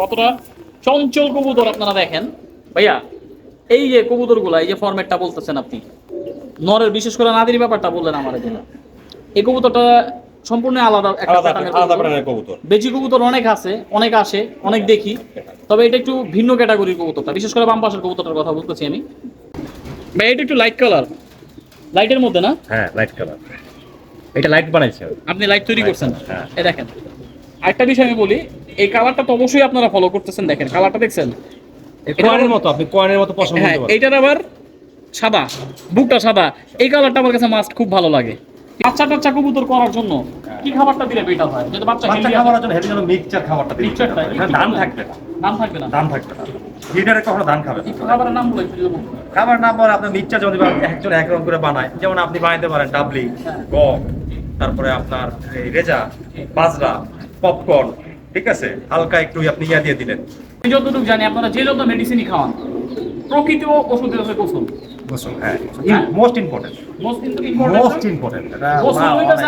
কতটা চঞ্চল কবুতর আপনারা দেখেন? ভাইয়া এই যে কবুতরগুলা এই যে ফরম্যাটটা বলতেছেন আপনি নরের বিশেষ করে নাদির ব্যাপারটা বললেন আমার এখানে এই কবুতরটা সম্পূর্ণ আলাদা একটা আলাদা কবুতর। বেজি কবুতর। অনেক আছে অনেক আসে অনেক দেখি তবে এটা একটু ভিন্ন ক্যাটাগরির কবুতরটা। বিশেষ করে বাম পাশের কবুতরটার কথা বলতেছি আমি। ভাই এটা একটু লাইট কালার লাইটের মধ্যে না? হ্যাঁ লাইট কালার এটা লাইট বানাইছে। আপনি লাইট তৈরি করছেন। হ্যাঁ। এই দেখেন। আরেকটা বিষয় আমি বলি এই কালারটা তো অবশ্যই আপনারা ফলো করতেছেন দেখেন কালারটা দেখছেন। এটা মতো আপনি কয়েনের মতো পছন্দ হ্যাঁ করতে পারেন। এইটার আবার সাদা বুকটা সাদা। এই কালারটা আমার কাছে মাস্ট খুব ভালো লাগে। বাচ্চা টাচ্চা কবুতর করার জন্য কি খাবারটা দিলে বেটার হয়? যদি বাচ্চা বাচ্চা খাবারের জন্য হেলদি জন্য মিক্সচার খাবারটা দিন মিক্সচারটা এখানে ধান থাকবে না। নাম থাকবে না। ধান থাকবে না। লিডারে কখনো ধান খাবে না। খাবারের নাম বলে একটু যদি। খাবার নাম বলে আপনার মিক্সচার দিবেন, একজন এক রকম করে বানায়। যেমন আপনি বানাইতে পারেন ডাবলি। গম তারপরে আপনার এই রেজা বাজরা পপকর্ন ঠিক আছে? হালকা একটু আপনি ইয়া দিয়ে দিলেন। যতটুকু জানি আপনারা যে যত মেডিসিনই খাওয়ান প্রকৃত ওষুধের গোসল গোসল হ্যাঁ। হ্যাঁ। Most important most most important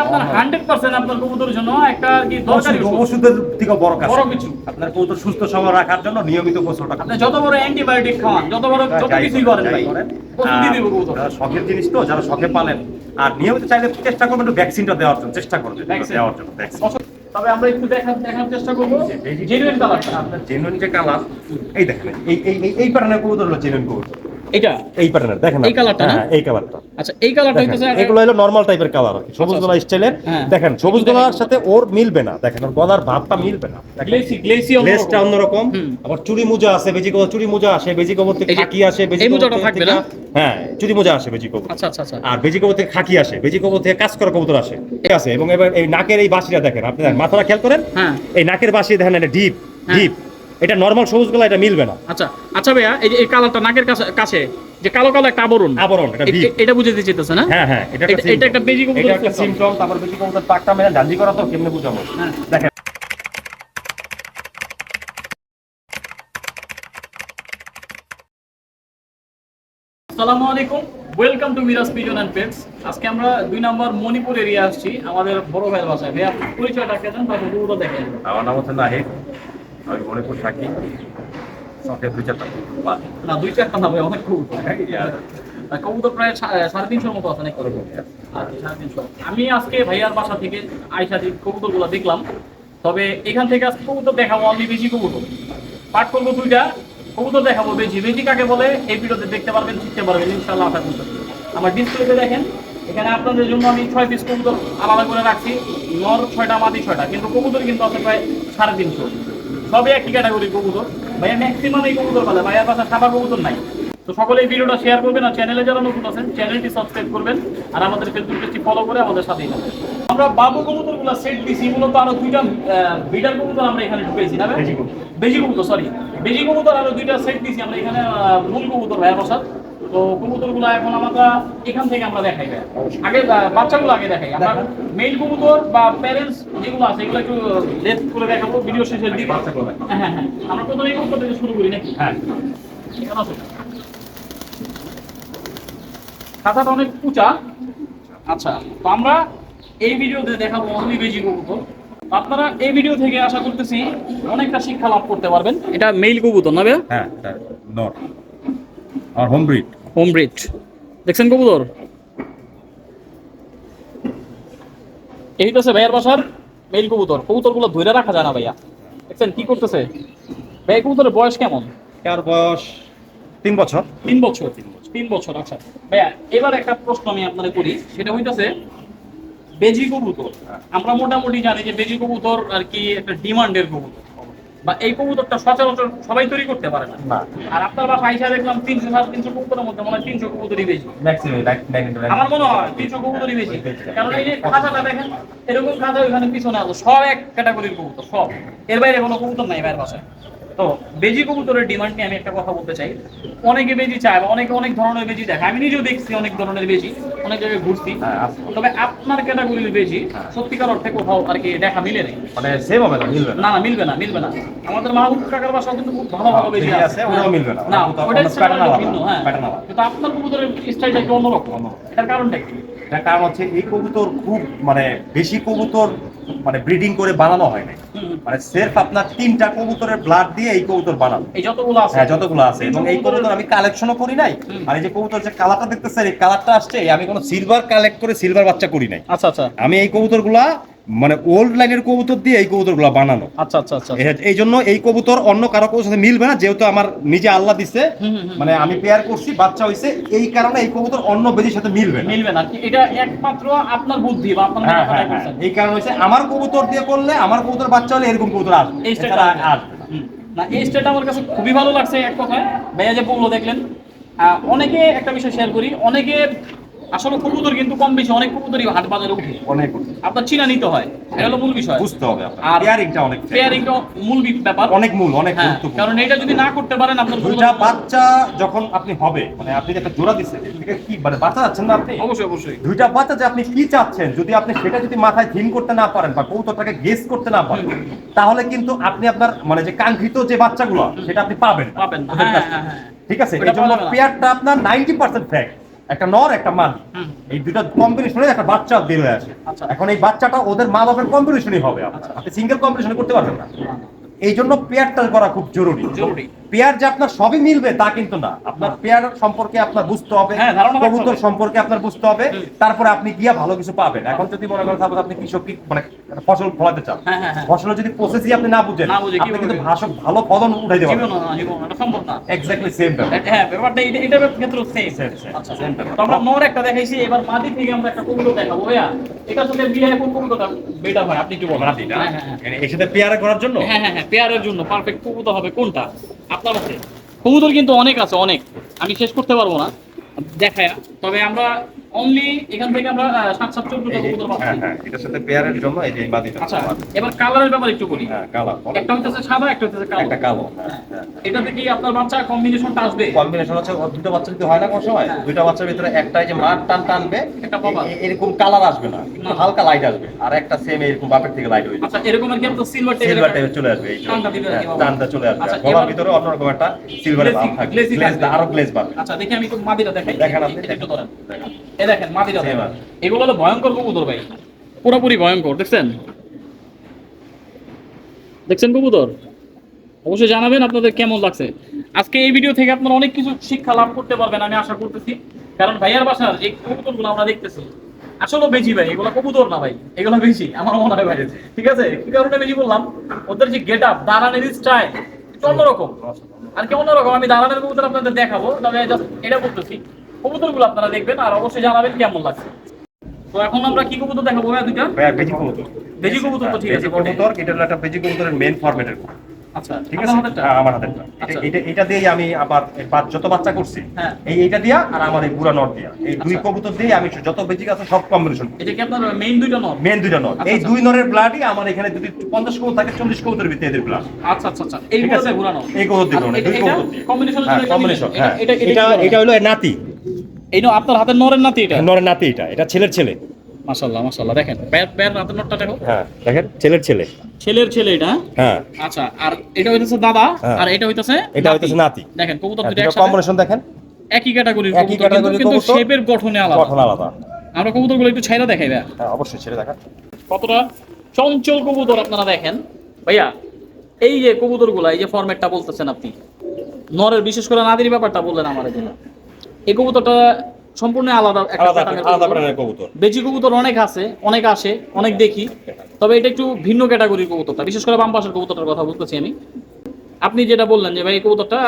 আপনার হান্ড্রেড পার্সেন্ট আপনার কবুতরের জন্য একটা কি দরকারি ওষুধ। ওষুধের থেকে বড় কাজ। বড় কিছু। আপনার কবুতর সুস্থ সবল রাখার জন্য নিয়মিত গোসলটা আপনি যত বড় অ্যান্টিবায়োটিক খাওয়ান যত বড় যত কিছুই করেন, করেন ভাই করেন। দিব কবুতর। যারা শখের জিনিস তো যারা শখে পালেন। আর নিয়মিত চাইলে চেষ্টা করবেন একটু ভ্যাকসিনটা দেওয়ার জন্য চেষ্টা করবেন দেওয়ার জন্য ভ্যাকসিন তবে আমরা একটু দেখার দেখার চেষ্টা করব। জেনুইন কালার আপনার জেনুইন যে কালার এই দেখেন এই এই এই- প্যাটার্নের কবুতর হলো জেনুইন কবুতর। এটা এই প্যাটার্নের দেখেন এই না? হ্যাঁ এই কালারটা আচ্ছা এই কালারটা হইতেছে এগুলো হলো নরমাল টাইপের কালার সবুজ গলা স্টাইলের হ্যাঁ। দেখেন সবুজ গলার সাথে ওর মিলবে না। দেখেন ওর গলার ভাবটা মিলবে না। গ্লেসি গ্লেসি অন্যরকম। আবার চুরি মোজা আছে বেজি কবর চুরি মোজা আসে বেজি কবর থেকে খাকি আসে বেজি এই মোজাটা থেকে- থাকবে না? হ্যাঁ চুরি মোজা আসে বেজি কবর। আচ্ছা আচ্ছা আচ্ছা। আর বেজি কবর থেকে খাকি আসে বেজি কবর থেকে কাজ করা কবুতর আসে। ঠিক আছে এবং এবার এই নাকের এই বাসিটা দেখেন আপনি মাথাটা খেয়াল করেন? হ্যাঁ। এই নাকের বাসি দেখেন এটা ডিপ। ডিপ এটা নরমাল সবুজ গলা এটা মিলবে না। আচ্ছা আচ্ছা ভাইয়া এই যে এই কালারটা নাকের কাছে কাছে যে কালো কালো একটা আবরণ। আবরণ এটা এ- এটা বুঝাতে চাইতেছে না? হ্যাঁ হ্যাঁ এটা এটা- এটা একটা বেজি কবুতরের এটা একটা। সিমটম তারপর বেজি কবুতর পাকটা মেরে ডান্ডি করা তো কেমনে বুঝাবো? হ্যাঁ। দেখেন। আসসালামু আলাইকুম। Welcome to Miraj pigeon and pets আজকে আমরা দুই নম্বর মণিপুর এরিয়া আসছি আমাদের বড় ভাইয়ের বাসায়। ভাইয়া পরিচয়টা কে দেন তারপর গরুটা দেখেন আমার নাম হচ্ছে নাহিদ। আমি মণিপুর থাকি। শখে দুই চারটা না দুই চারটা না ভাই অনেক কবুতর প্রায় সাড়ে তিনশোর মতো আছে নাকি? সাড়ে তিনশো। আমি আজকে ভাইয়ার বাসা থেকে আইসা কবুতরগুলো দেখলাম তবে এখান থেকে আজকে কবুতর দেখাবো আমি বেশি কবুতর। পাঠ করব দুইটা কবুতর দেখাবো বেশি। বেশি কাকে বলে এই ভিডিওতে দেখতে পারবেন শিখতে পারবেন ইনশাল্লাহ আশা করতেছি আমার ডিসপ্লেতে দেখেন এখানে আপনাদের জন্য আমি ছয় পিস কবুতর আলাদা করে রাখছি। নর ছয়টা মাদি ছয়টা কিন্তু কবুতর কিন্তু আছে প্রায় সাড়ে তিনশো। সবই একই ক্যাটাগরির কবুতর। ভাইয়া ম্যাক্সিমাম এই কবুতর পালে। ভাইয়ার পাশে সাপা কবুতর নাই। তো সকলে এই ভিডিওটা শেয়ার করবেন আর চ্যানেলে যারা নতুন আছেন চ্যানেলটি সাবস্ক্রাইব করবেন আর আমাদের ফেসবুক পেজটি ফলো করে আমাদের সাথেই থাকবেন আমরা বাবু কবুতরগুলো সেট দিছি মূলত আরও দুইটা বিডার কবুতর আমরা এখানে ঢুকেছি না বেজি কবুতর। সরি বেজি কবুতর আরও দুইটা সেট দিছি আমরা এখানে মূল কবুতর ভাইয়া বসার তো কবুতরগুলো এখন আমরা এখান থেকে আমরা দেখাই আগে বাচ্চাগুলো আগে দেখাই। আমরা মেইল কবুতর বা প্যারেন্টস যেগুলো আছে এগুলো একটু লেট করে দেখাবো ভিডিও শেষের দিকে বাচ্চাগুলো হ্যাঁ হ্যাঁ আমরা প্রথমে এই কবুতর থেকে শুরু করি নাকি? হ্যাঁ। খাতাটা অনেক উঁচা। আচ্ছা তো আমরা এই ভিডিওতে দেখাবো অনলি বেজি কবুতর। আপনারা এই ভিডিও থেকে আশা করতেছি অনেকটা শিক্ষা লাভ করতে পারবেন। এটা মেইল কবুতর না ভাইয়া? হ্যাঁ নট আর হোম ব্রিড হোম ব্রিড দেখছেন কবুতর? এই হইতেছে ভাইয়ার বাসার মেইল কবুতর। কবুতরগুলো ধরে রাখা যায় না ভাইয়া। দেখছেন কি করতেছে? ভাই কবুতরের বয়স কেমন? এর বয়স তিন বছর। তিন বছর তিন বছর আচ্ছা। ভাইয়া এবার একটা প্রশ্ন আমি আপনাদের করি। সেটা হইতাছে বেজি কবুতর। আমরা মোটামুটি জানি যে বেজি কবুতর আর কি একটা ডিমান্ডের কবুতর। বা এই কবুতরটা সচরাচর সবাই তৈরি করতে পারে না। আর আপনার বাসা আইসা দেখলাম তিনশো সাড়ে তিনশো কবুতরের মধ্যে মনে হয় তিনশো কবুতরই বেশি। আমার মনে হয় তিনশো কবুতরই বেশি। কারণ এই যে খাতাটা দেখেন এরকম খাতা ওইখানে পিছনে আছে সব এক ক্যাটাগরির কবুতর সব। এর বাইরে কোনো কবুতর নাই বাইরের বাসায়। তো বেজি কবুতরের ডিমান্ড নিয়ে আমি একটা কথা বলতে চাই। অনেকে বেজি চায় বা অনেকে অনেক ধরনের বেজি দেখে। আমি নিজেও দেখছি অনেক ধরনের বেজি অনেক জায়গায় ঘুরছি। হ্যাঁ, তবে আপনার ক্যাটাগরির বেজি সত্যিকার অর্থে কোথাও আর কি দেখা মিলে নেই। মানে সেম হবে না মিলবে না? মিলবে না মিলবে না। আমাদের মাহবুব কাকার বাসাও কিন্তু খুব ভালো ভালো বেজি বেজি আছে। ওটাও মিলবে না। না ওটা ভিন্ন হ্যাঁ। কিন্তু আপনার কবুতরের স্টাইলটা একটু অন্যরকম। এটার কারণটা কি? কারণ হচ্ছে এই কবুতর খুব মানে বেশি কবুতর মানে ব্রিডিং করে বানানো হয় না মানে সেলফ আপনার তিনটা কবুতরের ব্লাড দিয়ে এই কবুতর বানানো। এই যতগুলো আছে। হ্যাঁ যতগুলো আছে। এবং এই কবুতর আমি কালেকশনও করি নাই। আর এই যে কবুতর যে কালারটা দেখতেছেন এই কালারটা আসছে আমি কোনো সিলভার কালেক্ট করে সিলভার বাচ্চা করি নাই। আচ্ছা আচ্ছা। আমি এই কবুতরগুলা মানে ওল্ড লাইনের কবুতর দিয়ে এই কবুতরগুলা বানানো। আচ্ছা আচ্ছা আচ্ছা এই জন্য এই কবুতর অন্য কারও কবুতর সাথে মিলবে না যেহেতু আমার নিজে আল্লাহ দিছে। মানে আমি পেয়ার করছি বাচ্চা হইছে এই কারণে এই কবুতর অন্য বেজির সাথে মিলবে না। মিলবে না। এটা একমাত্র আপনার বুদ্ধি বা আপনার হ্যাঁ, হ্যাঁ, হ্যাঁ। এই কারণে হচ্ছে আমার কবুতর দিয়ে করলে আমার কবুতর বাচ্চা হলে এরকম কবুতর আসবে এই আসবে না। এই স্টেটটা আমার কাছে খুবই ভালো লাগছে এক কথায়। ভাইয়া যে বলল দেখলেন। অনেকে একটা বিষয় শেয়ার করি অনেকে আসলে কবুতর কিন্তু কম বেশি অনেক কবুতরই হাট বাজারে উঠে। অনেক আপনার চিনা নিতে হয় এটা হলো মূল বিষয়। বুঝতে হবে আর পেয়ারিংটা অনেক পেয়ারিংটা মূল ব্যাপার। অনেক মূল অনেক হ্যাঁ গুরুত্বপূর্ণ। কারণ এটা যদি না করতে পারেন আপনার দুইটা বাচ্চা যখন আপনি হবে মানে আপনি একটা জোড়া দিচ্ছেন এদিকে কি মানে বাচ্চা যাচ্ছেন না আপনি? অবশ্যই অবশ্যই। দুইটা বাচ্চা যে আপনি কি চাচ্ছেন যদি আপনি সেটা যদি মাথায় থিম করতে না পারেন বা কৌতরটাকে গেস করতে না পারেন তাহলে কিন্তু আপনি আপনার মানে যে কাঙ্ক্ষিত যে বাচ্চাগুলো সেটা আপনি পাবেন পাবেন হ্যাঁ। হ্যাঁ। ঠিক আছে? এই জন্য। পেয়ারটা আপনার নাইনটি পার্সেন্ট ফ্যাক্ট একটা নর একটা মাদি এই দুটা কম্বিনেশনে একটা বাচ্চা বের হয়ে আসে। আচ্ছা। এখন এই বাচ্চাটা ওদের মা বাবার কম্বিনেশনই হবে আপনার। আপনি সিঙ্গেল কম্বিনেশন করতে পারবেন না। এই জন্য পেয়ারটা করা খুব জরুরি। জরুরি। পেয়ার যে আপনার সবই মিলবে তা কিন্তু না। আপনার পেয়ার সম্পর্কে আপনার বুঝতে হবে হ্যাঁ, কবুতর সম্পর্কে আপনার বুঝতে হবে তারপরে আপনি গিয়া ভালো কিছু পাবেন। এখন যদি মনে করেন suppose আপনি কৃষক কি- মানে ফসল ফলাতে চান হ্যাঁ, হ্যাঁ। ফসলের যদি প্রসেসই আপনি না বুঝেন আপনি কিন্তু ভাষক ভালো ফলন উঠাইতে জীবন না এটা সম্ভব না। এক্স্যাক্টলি সেম ব্যাপার। হ্যাঁ ব্যাপারটা এটা এটার ক্ষেত্রে সেম আচ্ছা। তো আমরা নর একটা দেখাইছি এবার মাটি থেকে আমরা একটা কবুতর দেখাবো ভাইয়া। এটার সাথে বিয়ে কোন কবুতরটা? বেটার হয় আপনি কি বলেন। হ্যাঁ হ্যাঁ। এর সাথে পেয়ারা করার জন্য? হ্যাঁ হ্যাঁ পেয়ারের জন্য পারফেক্ট কবুতর হবে কোনটা? আপনার আছে কবুতর কিন্তু অনেক আছে, অনেক। আমি শেষ করতে পারব না। দেখায়। তবে আমরা অনলি এখান থেকে আমরা সাত সাত চোদ্দটা কবুতর হ্যাঁ পাচ্ছি। হ্যাঁ এটার সাথে পেয়ারের জন্য এই যে মাদিটা আচ্ছা এবার কালারের ব্যাপার একটু বলি। হ্যাঁ কালার একটা হইতেছে সাদা একটা হইতেছে কালো। একটা কালো হ্যাঁ। হ্যাঁ এটাতে কি আপনার বাচ্চা কম্বিনেশনটা আসবে। কম্বিনেশন হচ্ছে দুটো বাচ্চা যদি হয় না কোনো সময় হ্যাঁ। দুইটা বাচ্চার ভিতরে একটাই যে মাঠ টান টানবে একটা বাবা। এরকম কালার আসবে না একটু হালকা লাইট আসবে আর একটা সেম এরকম বাপের থেকে লাইট হয়ে আচ্ছা এরকম আর কি আপনার সিলভার সিলভার টাইপের চলে আসবে এই টানটা হ্যাঁ, চলে আসবে। আচ্ছা, গলার ভিতরে অন্যরকম একটা সিলভারের ভাব থাকবে। গ্লেজ। আরও গ্লেজ পাবে আচ্ছা দেখি আমি একটু মাদিটা দেখাই। দেখেন আপনি একটু ধরেন। দেখেন। এই দেখেন। এগুলো হলো ভয়ঙ্কর কবুতর ভাই। পুরোপুরি ভয়ঙ্কর দেখছেন? দেখছেন কবুতর? অবশ্যই জানাবেন আপনাদের কেমন লাগছে। আজকে এই ভিডিও থেকে আপনারা অনেক কিছু শিক্ষা লাভ করতে পারবেন আমি আশা করতেছি। কারণ ভাইয়ার বাসার কবুতরগুলো আমরা দেখতেছি। আসলে বেশি ভাই এগুলো কবুতর না ভাই এগুলো বেশি আমার মনে হয় ভাই। ঠিক আছে? কি কারণে বেশি বললাম? ওদের যে গেট আপ দাঁড়ানোর স্টাইল অন্যরকম। আর কি অন্যরকম আমি দাঁড়ানোর কবুতর আপনাদের দেখাবো। তবে just এটা বলতেছি। কবুতরগুলো আপনারা দেখবেন আর অবশ্যই জানাবেন কেমন লাগছে। তো এখন আমরা কি কবুতর দেখাবো ভাইয়া দুইটা? ভাইয়া বেজি কবুতর। বেজি কবুতর তো ঠিক আছে কবুতর এটা হলো একটা বেজি কবুতরের মেন ফরম্যাটের আচ্ছা ঠিক আছে? হ্যাঁ, আমার আচ্ছা। এটা এটা দিয়েই আমি আবার পাঁচ যত বাচ্চা করছি হ্যাঁ। এই এইটা দিয়া আর আমার এই বুড়া নট দিয়া। এই দুই আচ্ছা। কবুতর দিয়ে আমি যত বেজিক আছে সব কম্বিনেশন এটা কি আপনার মেইন দুইটা নর? মেন দুইটা নট আচ্ছা, এই আচ্ছা। দুই নরের ব্লাডই আমার এখানে যদি পঞ্চাশ কবুতর থাকে চল্লিশ কবুতরের ভিতরে এদের ব্লাড আচ্ছা আচ্ছা আচ্ছা। এই আছে? এই কবুতর দিয়ে দুই কবুতর কম্বিনেশন হ্যাঁ কম্বিনেশন হ্যাঁ। এটা এটা এটা এটা হলো নাতি। এই নো আপনার হাতের নরের নাতি এটা। নরের নাতি এটা এটা ছেলের ছেলে। মাশাআল্লাহ মাশাআল্লাহ দেখেন প্যার প্যার হাতের দেখো। হ্যাঁ দেখেন ছেলের ছেলে। ছেলের ছেলে এটা? হ্যাঁ? হ্যাঁ আচ্ছা আর এটা হইতেছে দাদা হ্যাঁ। আর এটা হইতেছে এটা হইতেছে নাতি। দেখেন কবুতর দুটো দুটো একসাথে। কম্বিনেশন দেখেন। একই ক্যাটাগরির কবুতর কিন্তু। শেপের গঠনে আলাদা। গঠন আলাদা। আমরা কবুতরগুলো একটু ছাইরা দেখাই হ্যাঁ অবশ্যই দেখান কতটা চঞ্চল কবুতর আপনারা দেখেন। ভাইয়া এই যে কবুতরগুলা এই যে ফরম্যাটটা বলতেছেন আপনি নরের বিশেষ করে নাদির ব্যাপারটা বললেন আমার জন্য। এই কবুতরটা সম্পূর্ণ আলাদা আলাদা। প্রাণের কবুতর। বেজি কবুতর অনেক আছে অনেক আসে অনেক দেখি। তবে এটা একটু ভিন্ন ক্যাটাগরির কবুতরটা বিশেষ করে বাম পাশের কবুতরটার কথা বলতেছি আমি। আপনি যেটা বললেন যে ভাই এই কবুতরটা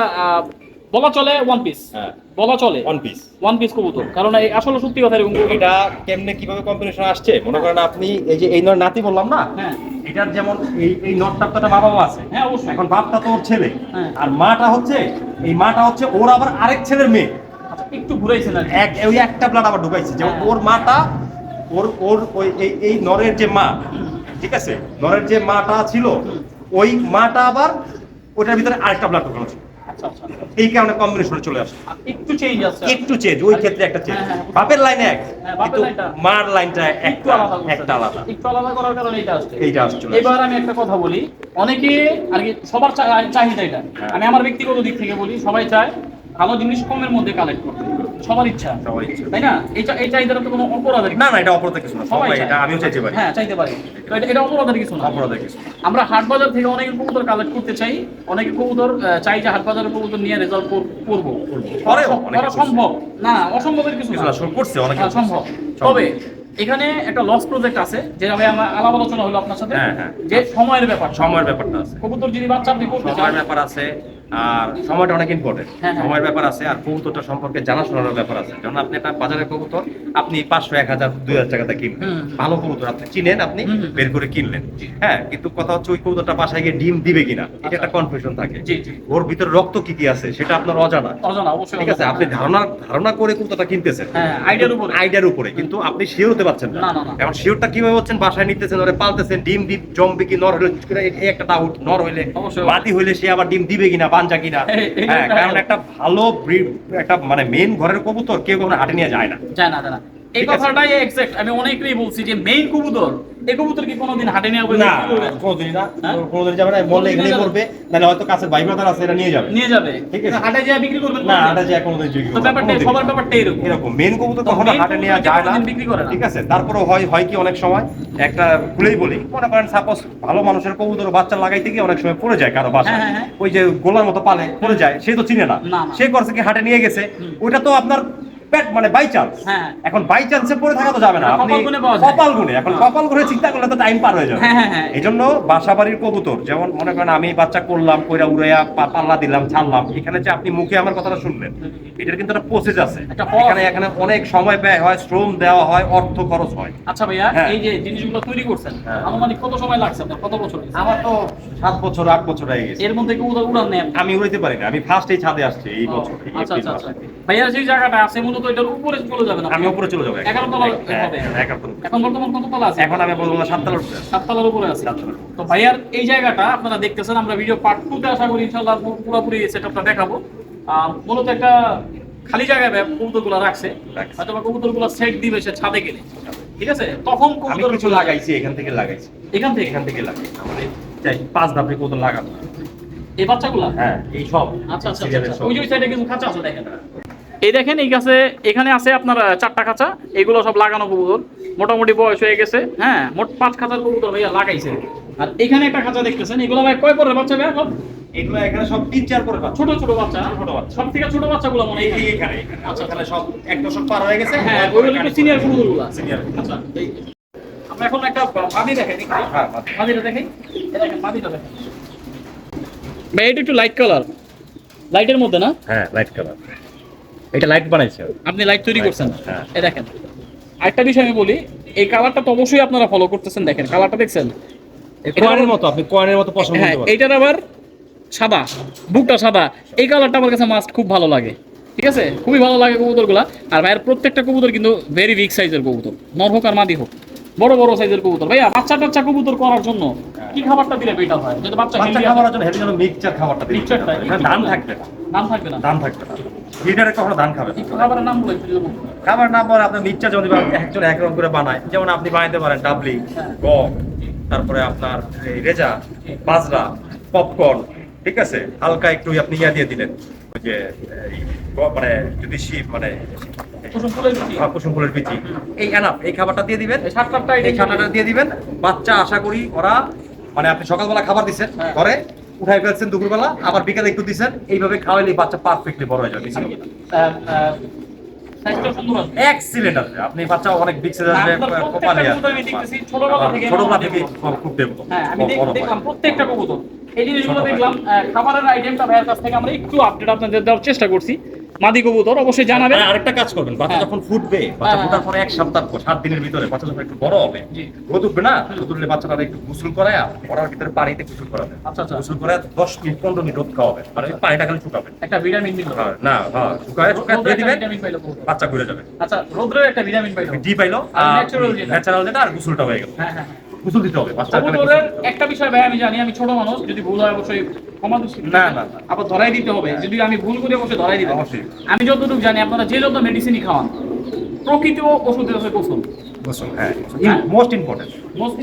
বলা চলে ওয়ান পিস হ্যাঁ। বলা চলে ওয়ান পিস ওয়ান পিস কবুতর। কারণ এই আসলে সত্যি কথা এরকম এটা কেমনে কীভাবে কম্বিনেশন আসছে? মনে করেন আপনি এই যে এই নর নাতি বললাম না? হ্যাঁ। এটার যেমন এই এই নটটার তো বাবা আছে। হ্যাঁ অবশ্যই। এখন বাপটা তো ওর ছেলে। হ্যাঁ। আর মাটা হচ্ছে এই মাটা হচ্ছে ওর আবার আরেক ছেলের মেয়ে। একটু ঘুরাইছেন আর এক ওই একটা ব্লাড আবার ঢুকাইছে যে হ্যাঁ। ওর মাটা ওর ওর ওই এই নরের যে মা ঠিক আছে? নরের যে মাটা ছিল ওই মাটা আবার ওটার ভিতরে আরেকটা ব্লাড ঢুকানো ছিল। আচ্ছা আচ্ছা এই কারণে কম্বিনেশনে চলে আসে। একটু চেঞ্জ আছে। একটু চেঞ্জ ওই ক্ষেত্রে একটা চেঞ্জ হ্যাঁ, হ্যাঁ। বাপের লাইনে এক কিন্তু মার লাইনটা একটু আলাদা একটা আলাদা। একটু আলাদা করার কারণে এটা আসছে। এইটা আসছে এবার আমি একটা কথা বলি। অনেকে আর কি সবার চাহিদা এটা। আমি আমার ব্যক্তিগত দিক থেকে বলি সবাই চায় ভালো জিনিস কমের মধ্যে কালেক্ট করতে সবার ইচ্ছা। সবার ইচ্ছা। তাই না? চা- এই চাহিদাটা তো কোনো অপরাধের না না এটা অপরাধের কিছু না। সবাই এটা আমিও চাইতে পারি। হ্যাঁ চাইতে পারি। তো এটা- এটা অপরাধের কিছু না। অপরাধের কিছু আমরা হাট বাজার থেকে অনেক কবুতর কালেক্ট করতে চাই। অনেকে কবুতর চাই যে হাট বাজারের কবুতর নিয়ে রেজাল্ট করব। করেও, করা অনেকে সম্ভব। না অসম্ভবের কিছু না। করছে অনেকে হ্যাঁ, সম্ভব। তবে এখানে একটা লস প্রজেক্ট আছে যেভাবে আমার আলাপ আলোচনা হলো আপনার সাথে। হ্যাঁ, হ্যাঁ। যে সময়ের ব্যাপার সময়ের ব্যাপারটা আছে। কবুতর যদি বাচ্চা আপনি করতে সময়ের ব্যাপার আছে। আর সময়টা অনেক ইম্পর্টেন্ট হ্যাঁ, হ্যাঁ। সময়ের ব্যাপার আছে আর কবুতরটা সম্পর্কে জানাশোনার ব্যাপার আছে। যেমন আপনি একটা বাজারের কবুতর আপনি পাঁচশো এক হাজার দুই হাজার টাকাতে কিনবেন ভালো কবুতর আপনি চিনেন আপনি। বের করে কিনলেন। হ্যাঁ কিন্তু কথা হচ্ছে ওই কবুতরটা বাসায় গিয়ে ডিম দিবে কিনা এটা একটা কনফিউশন থাকে। জি জি। ওর ভিতরে রক্ত কি কি আছে সেটা আপনার অজানা। অজানা অবশ্যই ঠিক আছে আপনি ধারণা ধারণা করে কবুতরটা কিনতেছেন। হ্যাঁ, আইডিয়ার উপরে। আইডিয়ার উপরে কিন্তু আপনি শিওর হতে পারছেন না। এখন শিওরটা কীভাবে হচ্ছেন বাসায় নিতেছেন ওরে পালতেছেন ডিম ডিম জমবে কি নর হলে একটা ডাউট নর হইলে। মাটি হইলে সে আবার ডিম দিবে কিনা বাঞ্জা কিনা হ্যাঁ কারণ একটা ভালো একটা মানে মেন ঘরের কবুতর কেউ কখনো হাটে নিয়ে যায় না। যায় না যায় না। এই কথাটাই এক্সাক্ট আমি অনেকেরই বলছি যে মেইন কবুতর এই কবুতর কি কোনোদিন হাটে নিয়ে না কি করবেন? কোনোদিনই না। হ্যাঁ? কোনোদিন যাবে না যাবে। করবে নাহলে হয়তো কাছে ভাই ব্রাদার আছে এটা নিয়ে যাবে। নিয়ে যাবে। ঠিক আছে। হাটে যেয়ে বিক্রি করবেন না কোনোদিন? এটা যে কোনোদিন তো না, ব্যাপারটা সবার ব্যাপারটা এরকম। এরকম মেন কবুতর কখনো হাটে নিয়ে যায় না। বিক্রি করে না। ঠিক আছে তারপরে হয় হয় কি অনেক সময়? একটা খুলেই বলি মনে করেন সাপোজ ভালো মানুষের কবুতর বাচ্চা লাগাইতে গিয়ে অনেক সময় পড়ে যায় কারও বাসায়। হ্যাঁ, হ্যাঁ, ওই যে গোলার মতো পালে পড়ে যায় সে তো চিনে না। সে করছে কি হাটে নিয়ে গেছে? ওইটা তো আপনার পেট মানে বাই চান্স হ্যাঁ। এখন বাই চান্সে পড়ে থাকা তো যাবে না। আপনি কপাল গুণে পাওয়া যায়। কপাল এখন গুণে চিন্তা করলে তো টাইম পার হয়ে যাবে। হ্যাঁ, হ্যাঁ, হ্যাঁ। এই জন্য বাসা বাড়ির কবুতর যেমন মনে করেন আমি বাচ্চা করলাম কইরা উড়াইয়া পাল্লা দিলাম ছাড়লাম। এখানে যে আপনি মুখে আমার কথাটা শুনলেন এটার কিন্তু একটা প্রসেস আছে। এখানে এখানে অনেক সময় ব্যয় হয় শ্রম দেওয়া হয় অর্থ খরচ হয়। আচ্ছা ভাইয়া হ্যাঁ। এই যে জিনিসগুলো তৈরি করছেন হ্যাঁ। আনুমানিক কত সময় লাগছে আপনার? কত বছর আমার তো সাত বছর আট বছর হয়ে গেছে। এর মধ্যে কবুতর উড়ান নেই আমি উড়াইতে পারি না। আমি ফার্স্ট এই ছাদে আসছি এই বছর আচ্ছা আচ্ছা আচ্ছা। ভাইয়া সেই জায়গাটা আছে মূলত এটার উপরে চলে যাবে আমি উপরে চলে যাব এগারো তলা। এখন বর্তমান কত তলা আছে? এখন আমি বলব উপরে। আছে। উপরে। তো ভাইয়ার এই জায়গাটা আপনারা দেখতেছেন আমরা ভিডিও পার্ট টু তে আশা করি পুরোপুরি সেটআপটা দেখাবো। মূলত একটা খালি জায়গায় কবুতরগুলো রাখছে। হয়তো বা কবুতরগুলো সেট দিবে সে ছাদে গেলে। ঠিক আছে? তখন কবুতর কিছু লাগাইছি এখান থেকে লাগাইছি। এখান থেকে? এখান থেকে লাগাই। আমাদের চাই পাঁচ ধাপে কত লাগাবো। এই বাচ্চাগুলা? হ্যাঁ এই সব আচ্ছা আচ্ছা আচ্ছা সব। ওই যে সাইডে কিছু খাঁচা আছে দেখেন। এই দেখেন এই গাছে এখানে আছে আপনার চারটা খাঁচা এগুলো সব লাগানো কবুতর। মোটামুটি বয়স হয়ে গেছে হ্যাঁ মোট পাঁচ খাঁচার কবুতর ভাইয়া লাগাইছে। আর এখানে একটা খাঁচা দেখতেছেন এগুলো ভাই কয় পরের বাচ্চা ভাইয়া সব? এগুলো এখানে সব তিন চার পাচ্ছ ছোট ছোট বাচ্চা? ছোট বাচ্চা। সব থেকে ছোট বাচ্চাগুলো মনে হয় এখানে। আচ্ছা এখানে সব এক দশক পার হয়ে গেছে। হ্যাঁ ওইগুলো একটু সিনিয়র কবুতরগুলো। সিনিয়র আচ্ছা আমরা এখন একটা মাদি দেখেন হ্যাঁ। মাদিটা দেখেন। দেখেন মাদিটা দেখেন। ভাই এটা একটু লাইট কালার লাইটের মধ্যে না? হ্যাঁ লাইট কালার এটা লাইট বানাইছে। আপনি লাইট তৈরি করছেন। হ্যাঁ। এই দেখেন। আরেকটা বিষয় আমি বলি এই কালারটা তো অবশ্যই আপনারা ফলো করতেছেন দেখেন কালারটা দেখছেন। কয়েনের মতো আপনি কয়েনের মতো পছন্দ হ্যাঁ এইটার আবার সাদা বুকটা সাদা। এই কালারটা আমার কাছে মাস্ট খুব ভালো লাগে। ঠিক আছে? খুবই ভালো লাগে কবুতরগুলা। আর ভাইয়ের প্রত্যেকটা কবুতর কিন্তু ভেরি বিগ সাইজের কবুতর। নর হোক আর মাদি হোক। বড় বড় সাইজের কবুতর। ভাইয়া বাচ্চা টাচ্চা কবুতর করার জন্য কি খাবারটা দিলে বেটার হয়? যদি বাচ্চা healthy জন্য হেলদি জন্য মিক্সচার খাবারটা দিন মিক্সচারটা ধান থাকবে না। নাম থাকবে না। ধান থাকবে না। লিডারে কখনো ধান খাবে না খাবারের নাম বলে যদি। খাবার আপনার দিবেন, একজন এক রকম করে বানায়। যেমন আপনি বানাইতে পারেন ডাবলি হ্যাঁ। গম তারপরে আপনার এই রেজা বাজরা পপকর্ন ঠিক আছে? হালকা একটু আপনি ইয়া দিয়ে দিলেন। ওই যে এই মানে যদি শীত মানে কুসুম ফুলের বিচি। আহ, কুসুম এই এনাফ এই খাবারটা দিয়ে দিবেন। দিয়ে দিবেন। বাচ্চা আশা করি ওরা মানে আপনি সকালবেলা খাবার দিচ্ছেন হ্যাঁ। ঘরে উঠাই ফেলছেন দুপুরবেলা আবার বিকালে একটু দিচ্ছেন এইভাবে খাওয়াইলে বাচ্চা পারফেক্টলি বড় হয়ে যাবে এক্সিলেন্ট আছে আপনি বাচ্চা অনেক বিগ সাইজ আসবে কপালে ছোটবেলা থেকে। খুব ডেভেলপ হ্যাঁ হয়। দেখলাম প্রত্যেকটা কবুতর। এই জিনিসগুলো দেখলাম খাবারের আইটেমটা ভাইয়ের কাছ থেকে আমরা একটু আপডেট আপনাদের দেওয়ার চেষ্টা করছি। মাদি কবুতর অবশ্যই জানাবেন। আরেকটা কাজ করবেন বাচ্চা হ্যাঁ। যখন ফুটবে বাচ্চা হ্যাঁ, ফোটার পরে এক সপ্তাহ পর সাত দিনের ভিতরে বাচ্চা যখন একটু বড় হবে রোদ উঠবে না? রোদ উঠলে বাচ্চাটা একটু গোসল করায় ওরার ভিতরে পানিতে গোসল করাবে। আচ্ছা আচ্ছা। গোসল করে দশ মিনিট পনেরো মিনিট রোদ খাওয়াবে মানে পানিটা খালি শুকাবে একটা ভিটামিন দিল হ্যাঁ, না হ্যাঁ শুকায় শুকায় দিয়ে দিবেন। বাচ্চা ঘুরে যাবে। আচ্ছা রোদ্রের একটা ভিটামিন পাইলো। ডি পাইলো। ন্যাচারাল যেটা। আর গোসলটা হয়ে গেল। হ্যাঁ হ্যাঁ। গোসল দিতে হবে একটা বিষয় ভাই আমি জানি আমি ছোট মানুষ যদি ভুল হয় অবশ্যই ক্ষমা না, না। আবার ধরাই দিতে হবে যদি আমি ভুল করি অবশ্যই ধরাই দিতে হবে। আমি যতটুকু জানি আপনারা যে যত মেডিসিনই খাওয়ান প্রকৃত ওষুধের গোসল হ্যাঁ হ্যাঁ? Most important most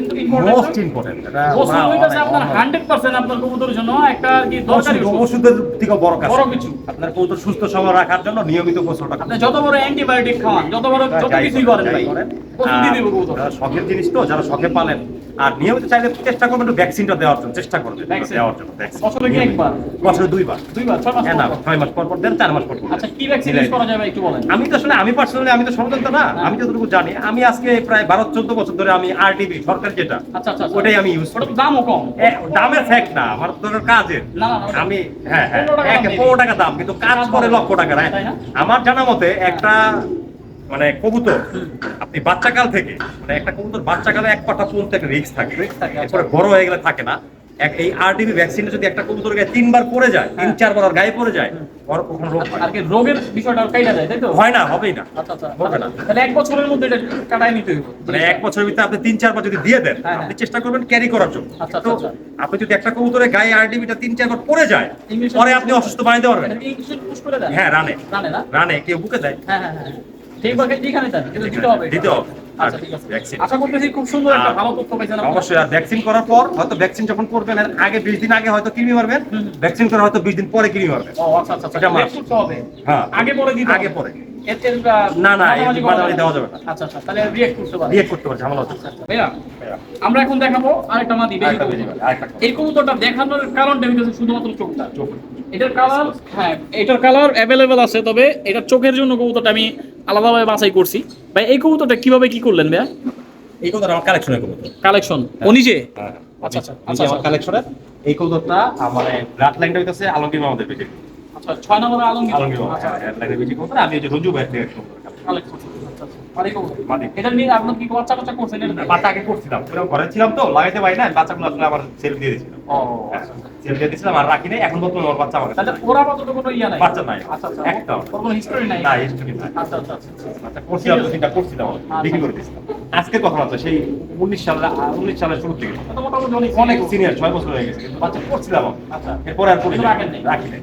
most important important গোসল হইতাছে আপনার 100% আপনার কবুতরের জন্য একটা কি দরকারি ওষুধের থেকে বড় কাজ। বড় কিছু। আপনার কবুতর সুস্থ সবল রাখার জন্য নিয়মিত গোসলটা আপনি যত বড় অ্যান্টিবায়োটিক খাওয়ান যত বড় যত কিছুই করেন, করেন যাই ভাই ওষুধ দিয়ে দিব কবুতর শখের জিনিস তো যারা শখে পালেন আর নিয়মিত চাইলে চেষ্টা করবেন একটু ভ্যাকসিনটা দেওয়ার জন্য চেষ্টা করবেন দেওয়ার জন্য ভ্যাকসিন বছরে কি একবার? বছরে দুইবার। দুইবার ছয় মাস হ্যাঁ না। ছয় মাস পর পর দেন চার মাস পর পর আচ্ছা কি ভ্যাকসিন করা যাবে একটু বলেন। আমি তো আসলে আমি পার্সোনালি আমি তো না আমি যতটুকু জানি আমি আজকে প্রায় বারো চোদ্দ বছর ধরে আমি আরটিভি সরকার যেটা আচ্ছা আচ্ছা আচ্ছা। ওটাই আমি ইউজ করি। দামও কম। দামের ফ্যাক্ট না আমার কাজের। আমি হ্যাঁ হ্যাঁ পনেরো টাকা দাম কিন্তু কাজ করে লক্ষ টাকা রায় আমার জানা মতে একটা মানে কবুতর আপনি বাচ্চাকাল থেকে মানে একটা কবুতর বাচ্চাকালে এক পাটা পর্যন্ত একটা রিস্ক থাকে। আচ্ছা। এরপরে বড় হয়ে গেলে থাকে না। এক এই আরডিবি ভ্যাকসিনে যদি একটা কবুতর গায়ে তিনবার পড়ে যায় তিন হ্যাঁ। চারবার ওর গায়ে পড়ে যায় ওর ওখানে রোগ হয় আর কি রোগের বিষয়টা কাইটা যায় তাই তো? হয় না হবেই না। আচ্ছা আচ্ছা। হবে না। তাহলে এক বছরের মধ্যে এটা কাটায় নিতে হবে মানে এক বছরের ভিতরে আপনি তিন চারবার যদি দিয়ে দেন হ্যাঁ, আপনি হ্যাঁ। চেষ্টা করবেন ক্যারি করার জন্য। আচ্ছা, তো আচ্ছা, আপনি যদি একটা কবুতরের গায়ে আরডিবিটা তিন চারবার পড়ে যায় পরে আপনি অসুস্থ বানাইতে পারবেন দেন হ্যাঁ রানে। জানে না? রানে কেউ বুকে দেয়। হ্যাঁ হ্যাঁ হ্যাঁ। ঠিক আছে যেখানে দেন কিন্তু দিতে হবে দিতে হবে। আচ্ছা আর ঠিক আছে। vaccine। আশা করতেছি খুব সুন্দর একটা ভালো তথ্য পাইছেন অবশ্যই আর ভ্যাকসিন করার পর হয়তো ভ্যাকসিন যখন করবেন আগে বিশ দিন আগে হয়তো কৃমি মারবেন ভ্যাকসিন করার হয়তো বিশ দিন পরে কৃমি মারবেন। ও আচ্ছা আচ্ছা আচ্ছা। এটা মাস। হবে। হ্যাঁ। আগে পরে দিতে আগে পরে। এর- এর, আহ, না, না, মাঝামাঝি এই করা মাঝামাঝি দেওয়া যাবে না। আচ্ছা আচ্ছা তাহলে রিয়েক্ট করতে পারে। বিয়ে করতে পারে ঝামেলা হচ্ছে। আচ্ছা আচ্ছা ভাইয়া আমরা এখন দেখাবো আরেকটা মাদি দেখানোর কারণটা হইতেছে শুধুমাত্র চোখটা। এটার কালার হ্যাঁ এটার কালার অ্যাভেলেবেল আছে তবে এটা চোখের জন্য কবুতরটা আমি আলাদাভাবে বাছাই করছি। ভাই এই কবুতরটা কীভাবে কি করলেন ভাইয়া? এই কবুতর আমার কালেকশনের কবুতর। কালেকশন ও নিজে? হ্যাঁ। আচ্ছা, আচ্ছা, আচ্ছা, আমার আচ্ছা। কালেকশনের এই কবুতরটা আমার ব্লাড লাইনটা হইতাছে আলমগীর আমাদের বেশি আচ্ছা ছয় নম্বর আলমগীর? আলমগীর আচ্ছা ব্লাড লাইনের বেশি কবুতর। আমি এই যে রঞ্জু ভাই থেকে কালেকশন এখন বর্তমানে আমার বাচ্চা আমার ওরা কোনো ইয়া নাই? বাচ্চা নাই। আচ্ছা আচ্ছা কোনো হিস্টোরি নাই? না হিস্ট্রি নাই। আচ্ছা আচ্ছা আচ্ছা আচ্ছা। করছিলাম চিন্তা করছিলাম আচ্ছা। বিক্রি করে দিয়েছিলাম। আজকে কথা হচ্ছে সেই উনিশ সালে উনিশ সালের শুরু থেকে মোটামুটি অনেক অনেক সিনিয়র ছয় বছর হয়ে গেছে কিন্তু বাচ্চা করছিলাম। আচ্ছা। এরপরে আর নাই। রাখি নাই।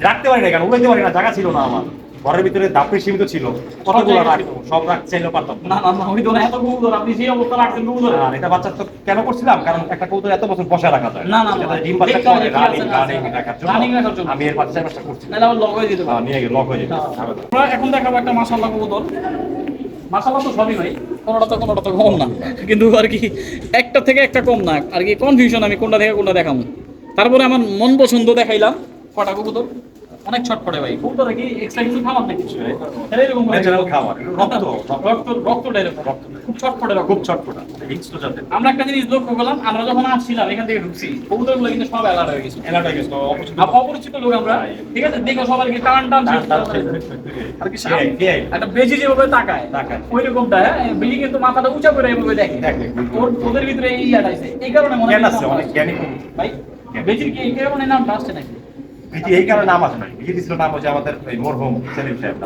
রাখতে পারি না কেন? উড়াইতে পারি না জায়গা ছিল না আমার। ঘরের ভিতরে দাপড়ি সীমিত ছিল। কতগুলো সব রাখতে চাইলেও পারতাম না। না না না তো না, এত কবুতর আপনি যে অবস্থা রাখছেন কবুতর আর এটা বাচ্চা তো কেন করছিলাম? কারণ একটা কবুতর এত বছর বসে রাখা যায়। না, না, না। যাতে ডিম বাচ্চা করে রানিং রানিং রাখার জন্য Running রাখার জন্য। আমি এর বাচ্চা করছি। আবার লগ হয়ে যেতে হ্যাঁ, নিয়ে গিয়ে লক হয়ে যেত আমরা এখন দেখাবো একটা মাশাআল্লাহ কবুতর। মাশাআল্লাহ তো সবই ভাই। কোনোটা তো কোনোটা তো কম না। কিন্তু আর কি একটা থেকে একটা কম না। আর কি কনফিউশন আমি কোনটা থেকে কোনটা দেখাবো। তারপরে আমার মন পছন্দ দেখাইলাম কটা কবুতর। অনেক ছটফটে ভাই। কবুতর কি এক্সট্রা কিছু খাবার নাকি তাহলে এরকম করে- Natural খাবার, রক্ত, রক্ত রক্তটা এরকম। খুব ছটফটে রক্ত। খুব চটপটা হিংস্র জাতের। আমরা একটা জিনিস লক্ষ্য করলাম আমরা যখন আসছিলাম এখান থেকে ঢুকছি কবুতরগুলো কিন্তু সব অ্যালার্ট হয়ে গেছে। এলাকায় গেছে অপরিচিত অপরিচিত লোক আমরা। ঠিক আছে? দেখো সবাই কি টান টান আর কি একটা বেজি যেভাবে তাকায় তাকায়। ওই রকমটা বেজি কিন্তু মাথাটা উঁচা করে এভাবে দেখে। ওদের ভিতরে এই ইয়াটাইছে এই কারণে মনে হয় অনেক জ্ঞানী ভাই বেজির কি এই কারণে নামটা আসছে নাকি? এই কারণে নাম আসে নাই। নাম হচ্ছে আমাদের এই মরহুম সেলিম সাহেব।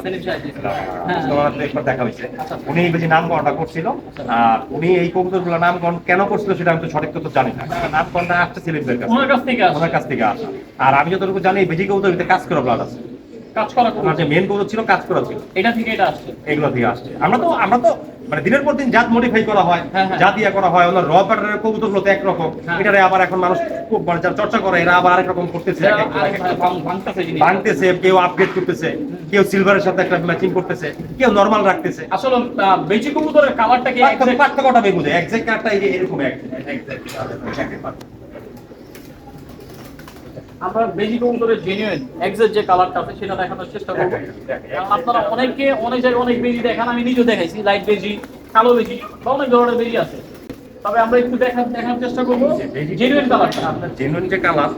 হ্যাঁ। তো একবার দেখা হয়েছে। আচ্ছা। উনি এই বেশি নামকরণটা করছিল। আর উনি এই কবুতরগুলো নামকরণ কেন করছিল সেটা আমি তো সঠিক তথ্য জানি না। কারণ নামকরণটা আসছে সেলিমদের কাছে ওনার কাছ থেকে। ওনার কাছ থেকে আসা। আর আমি যতটুকু জানি বেশি বেজি কবুতর কাজ করে ব্লাড আছে। কাজ করা ওনার যে মেন কবুতর ছিল কাজ করা ছিল এটা থেকে এটা আসছে এগুলো থেকে আসছে আমরা তো আমরা তো মানে দিনের পর দিন জাত মডিফাই করা হয় হ্যাঁ, হ্যাঁ। জাত ইয়া করা হয় ওনার র প্যাটার্নের কবুতরগুলো তো একরকম হ্যাঁ। এটারে আবার এখন মানুষ খুব মানে চর্চা করে এরা আবার আরেক রকম করতেছে ভাঙতেছে কেউ আপগ্রেড করতেছে কেউ সিলভারের সাথে একটা ম্যাচিং করতেছে কেউ নরমাল রাখতেছে আসলে বেজি কবুতরের কালারটা কি পার্থক্য- পার্থক্যটা এক্সাক্ট এই যে এরকম। আমরা বেজি কবুতরের জেনুইন এক্সাক্ট যে কালারটা আছে সেটা দেখানোর চেষ্টা করব। আপনারা অনেকে অনেক জায়গায় অনেক বেজি দেখান আমি নিজেও দেখাইছি লাইট বেজি কালো বেজি বা অনেক ধরনের বেজি আছে। তবে আমরা একটু দেখার দেখার চেষ্টা করব। জেনুইন কালারটা আপনার জেনুইন যে কালার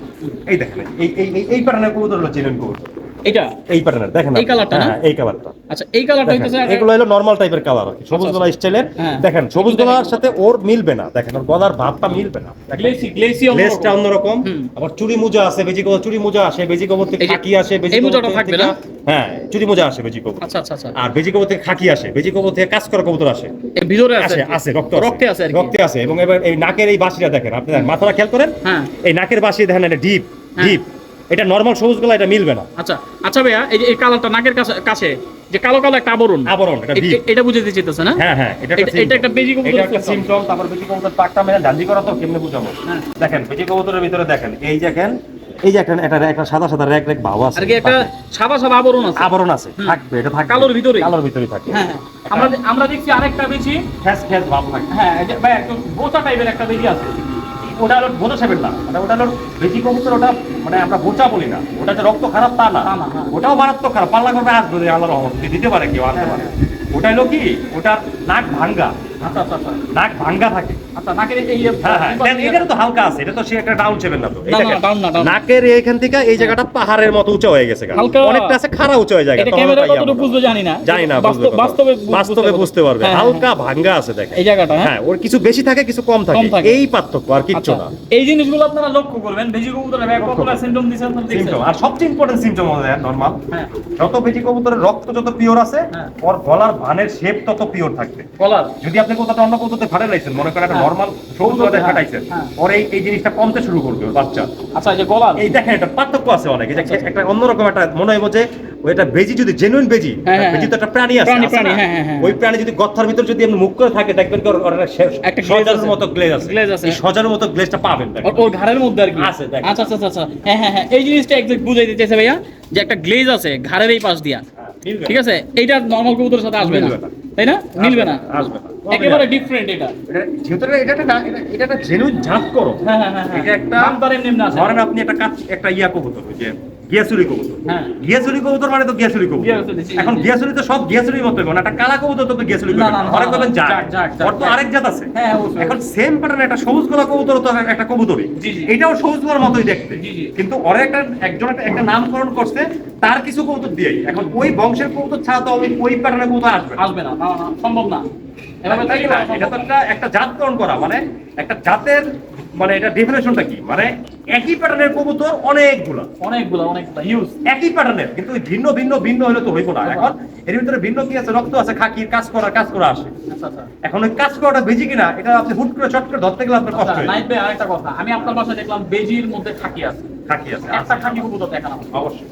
এই দেখেন এই এই এই- কারণে কবুতর হলো জেনুইন কবুতর। এটা এই প্যাটার্নের দেখেন এই colourটা না? হ্যাঁ, এই কালারটা আচ্ছা এই কালারটা হইতেছে এগুলো হলো নরমাল টাইপের কালার আর সবুজ আচ্ছা, গলা স্টাইলের হ্যাঁ। দেখেন সবুজ গলার সাথে ওর মিলবে না। দেখেন ওর গলার ভাবটা মিলবে না। গ্লেসি গ্লেসি লেসটা অন্যরকম। আবার চুরি মোজা আছে বেজি কবর চুরি মোজা আসে বেজি কবর থেকে খাকি আসে বেজি এই মোজাটা থাকবে না? হ্যাঁ চুরি মোজা আসে বেজি কবর। আচ্ছা আচ্ছা আচ্ছা। আর বেজি কবর থেকে খাকি আসে বেজি কবর থেকে কাজ করা কবুতর আসে। ভিতরে আছে? রক্ত রক্তে আছে রক্তে আছে। এবং এবার এই নাকের এই বাসিটা দেখেন আপনি মাথাটা খেয়াল করেন? হ্যাঁ। এই নাকের বাসি দেখেন এটা ডিপ। ডিপ এটা নরমাল সবুজ গলা এটা মিলবে না। আচ্ছা আচ্ছা ভাইয়া এই যে এই কালারটা নাকের কাছে কাছে যে কালো কালো একটা আবরণ। আবরণ, এটা এটা বুঝাতে চাইতেছে না? হ্যাঁ হ্যাঁ এটা এটা- এটা একটা বেজি কবুতরের এটা একটা। সিমটম তারপর বেজি কবুতর পাকটা মেরে ডান্ডি করা তো কেমনে বুঝাবো? হ্যাঁ। দেখেন বেজি কবুতরের ভিতরে দেখেন এই দেখেন এই যে একটা একটা একটা সাদা সাদা রেক রেক ভাব আছে। আর কি একটা সাদা সাদা আবরণ আছে? আবরণ আছে থাকবে এটা থাকবে। কালোর ভিতরে? কালোর ভিতরে থাকে। হ্যাঁ হ্যাঁ। আমরা আমরা দেখছি আরেকটা বেশি ফ্যাস ফ্যাস ভাব থাকে হ্যাঁ এই যে ভাই একটু বোচা টাইপের একটা বেশি আছে। ওটা হলো বোধ সেবেন না। মানে ওটা হলো বেজি কবুতর ওটা মানে আমরা বোচা বলি না। ওটা যে রক্ত খারাপ তা না। হ্যাঁ। ওটাও মারাত্মক খারাপ। পাল্লা করবে আসবে আল্লাহ রহমত। দিতে পারে কেউ আসতে পারে। ওটা হলো কি? ওটার নাক ভাঙ্গা। আচ্ছা আচ্ছা আচ্ছা। নাক ভাঙ্গা থাকে। আচ্ছা নাকের এই হ্যাঁ হ্যাঁ। দেন তো হালকা আছে এটা তো সে একটা ডাউন সেভেন না তো। এই না, না, দেখেন, down না, down না। নাকের এইখান থেকে এই জায়গাটা পাহাড়ের মতো উঁচু হয়ে গেছে অনেকটা আছে খাড়া উঁচু হয়ে যায় ক্যামেরা কতটুকু বুঝবে জানি না জানি না বাস্তবে বাস্তবে বুঝতে পারবে। হ্যাঁ, হ্যাঁ, হালকা ভাঙ্গা আছে দেখেন। এই জায়গাটা হ্যাঁ? হ্যাঁ ওর কিছু বেশি থাকে কিছু কম থাকে। এই পার্থক্য আর কিচ্ছু আচ্ছা না। এই জিনিসগুলো আপনারা লক্ষ্য করবেন ভেজি কবুতরের ব্যাগ কতটা সিম্পটম দিছেন আপনারা দেখছেন? আর সবচেয়ে ইম্পর্টেন্ট হলো নরমাল হ্যাঁ। যত বেজি কবুতরের রক্ত যত পিওর আছে হ্যাঁ। ওর গলার ভানের শেপ তত পিওর থাকবে। কলার যদি আপনি কোথাও অন্য কোথাও ফাটে লাইছেন মনে করেন হ্যাঁ। নরমাল হ্যাঁ, ফাটাইছেন হ্যাঁ। এই এই জিনিসটা কমতে শুরু করবে বাচ্চা আচ্ছা এই যে গলার এই দেখেন এটা পার্থক্য আছে অনেক এই একটা অন্যরকম একটা মনে হয় যে ওই বেজি যদি জেনুইন বেজি হ্যাঁ, হ্যাঁ, বেজি তো একটা প্রাণী আছে? হ্যাঁ, হ্যাঁ, হ্যাঁ। ওই প্রাণী যদি গর্তার ভিতর যদি আপনি মুখ করে থাকে দেখবেন একটা সজারুর। মতো গ্লেজ আছে glaze আছে। এই সজারুর মতো গ্লেজটা পাবেন। ওর- ঘাড়ের মধ্যে আর কি আছে, দেখেন। আচ্ছা আচ্ছা আচ্ছা হ্যাঁ হ্যাঁ হ্যাঁ এই জিনিসটা একজাক্ট বুঝাই দিতেছে ভাইয়া যে একটা গ্লেজ আছে ঘাড়ের এই পাশ দিয়া হ্যাঁ, ঠিক আছে? এইটা নরমাল কবুতরের সাথে আসবে না। তাই না? মিলবে না আসবে না। একেবারে ডিফারেন্ট এটা। এটা যেহেতু এটা- এটা একটা এটা- একটা জেনুইন জাত করো। হ্যাঁ হ্যাঁ হ্যাঁ এটা একটা ধরেন আপনি একটা কাজ একটা ইয়া কবুতর যে গিয়াসুরি কবুতর। হ্যাঁ। গিয়াসুরি কবুতর মানে তো গিয়াসুরি কবুতর। এখন গিয়াসুরি তো সব গিয়াসুরির মতো না একটা কালা কবুতর তো গিয়াসুরি ওর তো আরেক জাত আছে। হ্যাঁ, এখন সেম প্যাটার্ন একটা সবুজ গলা কবুতর তো একটা কবুতরই। এটাও সবুজ গলার মতোই দেখতে। কিন্তু ওরা একটা একজন একটা নামকরণ করছে তার কিছু কবুতর দিয়েই। এখন ওই বংশের কবুতর ছাড়া তো ওই প্যাটার্নের কবুতর আসবে আসবে না, সম্ভব না। এভাবে তাই না? এটা তো একটা একটা জাতকরণ করা মানে একটা জাতের মানে এটা ডেফিনেশনটা কি? মানে একই প্যাটার্নের কবুতর অনেকগুলা। অনেকগুলো অনেকগুলো হিউজ একই প্যাটার্নের কিন্তু ভিন্ন ভিন্ন ভিন্ন হলে তো হইব না। এখন এর ভিতরে ভিন্ন কি আছে? রক্ত আছে খাকির কাজ করা কাজ করা আসে। আচ্ছা আচ্ছা। এখন ওই কাজ করাটা বেজি কিনা এটা আপনি হুট করে চট করে ধরতে গেলে আপনার কষ্ট আচ্ছা, হয়ে আরেকটা কথা। আমি আপনার বাসায় দেখলাম বেজির মধ্যে খাকি আছে। খাকি আছে একটা খাকি কবুতর দেখালাম অবশ্যই।